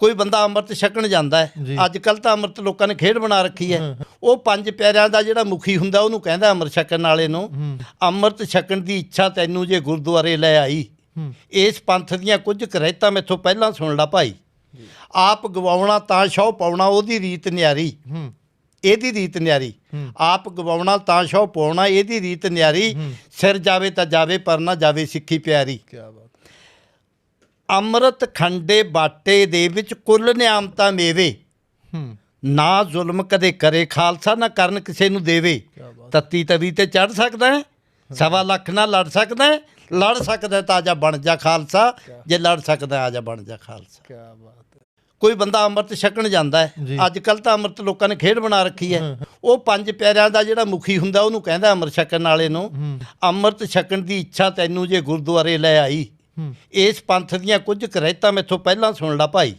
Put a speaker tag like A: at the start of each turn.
A: ਕੋਈ ਬੰਦਾ ਅੰਮ੍ਰਿਤ ਛਕਣ ਜਾਂਦਾ। ਹੈ। ਅੱਜ ਕੱਲ ਤਾਂ ਅੰਮ੍ਰਿਤ ਲੋਕਾਂ ਨੇ ਖੇਡ ਬਣਾ ਰੱਖੀ ਹੈ। ਉਹ ਪੰਜ ਪਿਆਰਿਆਂ ਦਾ ਜਿਹੜਾ ਮੁਖੀ ਹੁੰਦਾ ਉਹਨੂੰ ਕਹਿੰਦਾ ਅੰਮ੍ਰਿਤ ਛਕਣ ਵਾਲੇ ਨੂੰ ਅੰਮ੍ਰਿਤ ਛਕਣ ਦੀ ਇੱਛਾ ਤੈਨੂੰ ਜੇ ਗੁਰਦੁਆਰੇ ਲੈ ਆਈ। ਇਸ ਪੰਥ ਦੀਆਂ ਕੁਝ ਕਰਹਿਤਾ ਮੈਥੋਂ ਪਹਿਲਾਂ ਸੁਣ ਲਾ ਭਾਈ। ਆਪ ਗਵਾਉਣਾ ਤਾਂ ਸ਼ੌ ਪਾਉਣਾ ਉਹਦੀ ਰੀਤ ਨਿਆਰੀ। ਇਹਦੀ ਰੀਤ ਨਿਆਰੀ। ਆਪ ਗਵਾਉਣਾ ਤਾਂ ਸ਼ੌ ਪਾਉਣਾ ਇਹਦੀ ਰੀਤ ਨਿਆਰੀ। ਸਿਰ ਜਾਵੇ ਤਾਂ ਜਾਵੇ ਪਰ ਨਾ ਜਾਵੇ ਸਿੱਖੀ ਪਿਆਰੀ।
B: ਕੀ ਬਾਤ
A: ਅੰਮ੍ਰਿਤ ਖੰਡੇ ਬਾਟੇ ਦੇ ਵਿੱਚ ਕੁੱਲ ਨਿਆਮਤਾਂ ਮੇਵੇ।
B: ਹੂੰ।
A: ਨਾ ਜ਼ੁਲਮ ਕਦੇ ਕਰੇ ਖਾਲਸਾ ਨਾ ਕਰਨ ਕਿਸੇ ਨੂੰ ਦੇਵੇ। ਤੱਤੀ ਤਵੀ ਤੇ ਚੜ ਸਕਦਾ ਹੈ ਸਵਾ ਲੱਖ ਨਾਲ ਲੜ ਸਕਦਾ ਹੈ ਲੜ ਸਕਦਾ ਤਾਂ ਆਜਾ ਬਣ ਜਾ ਖਾਲਸਾ ਜੇ ਲੜ ਸਕਦਾ ਹੈ, ਆਜਾ ਬਣ ਜਾ ਖਾਲਸਾ।
B: ਕੀ ਬਾਤ ਹੈ।
A: ਕੋਈ ਬੰਦਾ ਅੰਮ੍ਰਿਤ ਛਕਣ ਜਾਂਦਾ
B: ਜੀ।
A: ਹੈ ਅੱਜ ਕੱਲ ਤਾਂ ਅੰਮ੍ਰਿਤ ਲੋਕਾਂ ਨੇ ਖੇਡ ਬਣਾ ਰੱਖੀ ਹੈ। ਉਹ ਪੰਜ ਪਿਆਰਿਆਂ ਦਾ ਜਿਹੜਾ ਮੁਖੀ ਹੁੰਦਾ ਉਹਨੂੰ ਕਹਿੰਦਾ ਅੰਮ੍ਰਿਤ ਛਕਣ ਵਾਲੇ ਨੂੰ ਅੰਮ੍ਰਿਤ ਛਕਣ ਦੀ ਇੱਛਾ ਤੈਨੂੰ ਜੇ ਗੁਰਦੁਆਰੇ ਲੈ ਆਈ। ਇਸ ਪੰਥ ਦੀਆਂ ਕੁਝ ਕਰਾਇਤਾਂ ਮੈਥੋਂ ਪਹਿਲਾਂ ਸੁਣ ਲਾ ਭਾਈ।